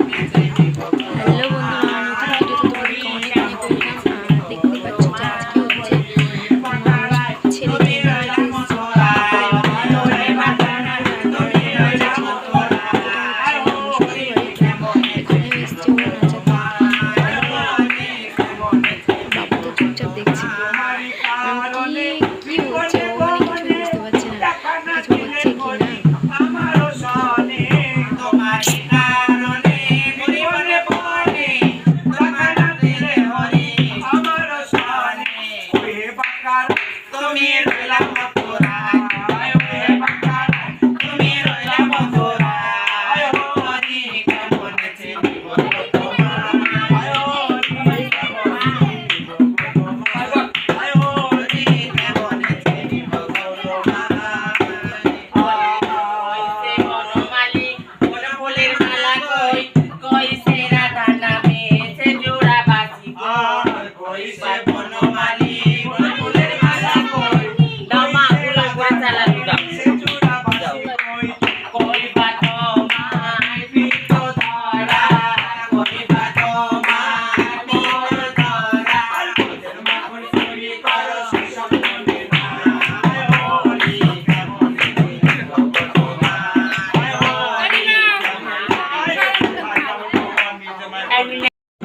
on music.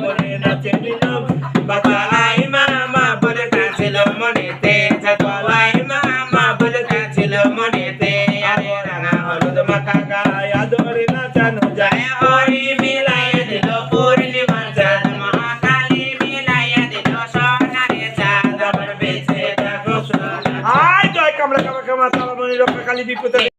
করে নাচে মিলম বাতালাই মামা বলে কাছিল মনেতে ছাতলাই মামা বলে কাছিল মনেতে। আরে রাঙা হলুদ মাখা গায় আদরে নাচানো যায়, হরি মিলাই দিল পূর্ণিমা চাঁদ মহাকালী মিলাই দিল সোনারে চাঁদ। আমার বেঁচে থাকো সোনা আয় জয় কামরা কামরা কামরা তারা মনি রক্ষা কালী বিপদে